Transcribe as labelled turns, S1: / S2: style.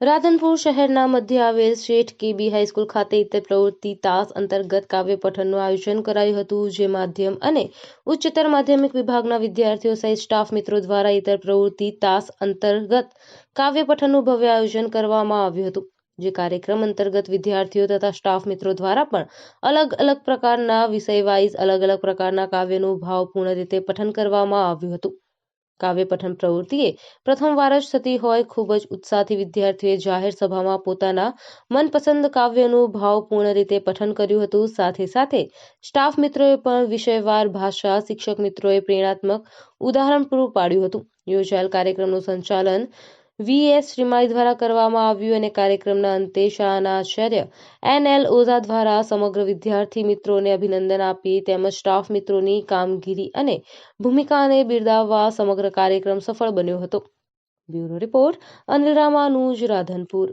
S1: રાધનપુર શહેરના મધ્ય આવેલ શેઠ કેબી હાઈસ્કૂલ ખાતે ઇતર પ્રવૃત્તિ તાસ અંતર્ગત કાવ્ય પઠનનું આયોજન કરાયું હતું, જે માધ્યમ અને ઉચ્ચતર માધ્યમિક વિભાગના વિદ્યાર્થીઓ સહિત સ્ટાફ મિત્રો દ્વારા ઇતર પ્રવૃત્તિ તાસ અંતર્ગત કાવ્ય પઠનનું ભવ્ય આયોજન કરવામાં આવ્યું હતું. જે કાર્યક્રમ અંતર્ગત વિદ્યાર્થીઓ તથા સ્ટાફ મિત્રો દ્વારા પણ અલગ અલગ પ્રકારના વિષય વાઇઝ અલગ અલગ પ્રકારના કાવ્યનું ભાવપૂર્ણ રીતે પઠન કરવામાં આવ્યું હતું. કાવ્ય પઠન પ્રવૃત્તિએ પ્રથમવાર જ થતી હોય ખૂબ જ ઉત્સાહથી વિદ્યાર્થીઓએ જાહેર સભામાં પોતાના મનપસંદ કાવ્યનું ભાવપૂર્ણ રીતે પઠન કર્યું હતું. સાથે સાથે સ્ટાફ મિત્રોએ પણ વિષયવાર ભાષા શિક્ષક મિત્રોએ પ્રેરણાત્મક ઉદાહરણ પૂરું પાડ્યું હતું. યોજાયેલ કાર્યક્રમનું સંચાલન વીએસ શ્રીમાળી દ્વારા કરવામાં આવ્યું અને કાર્યક્રમના અંતે શાળાના આચાર્ય એન એલ ઓઝા દ્વારા સમગ્ર વિદ્યાર્થી મિત્રોને અભિનંદન આપી તેમજ સ્ટાફ મિત્રોની કામગીરી અને ભૂમિકાને બિરદાવવા સમગ્ર કાર્યક્રમ સફળ બન્યો હતો. Bureau report Anil Ramanuj, Radhanpur.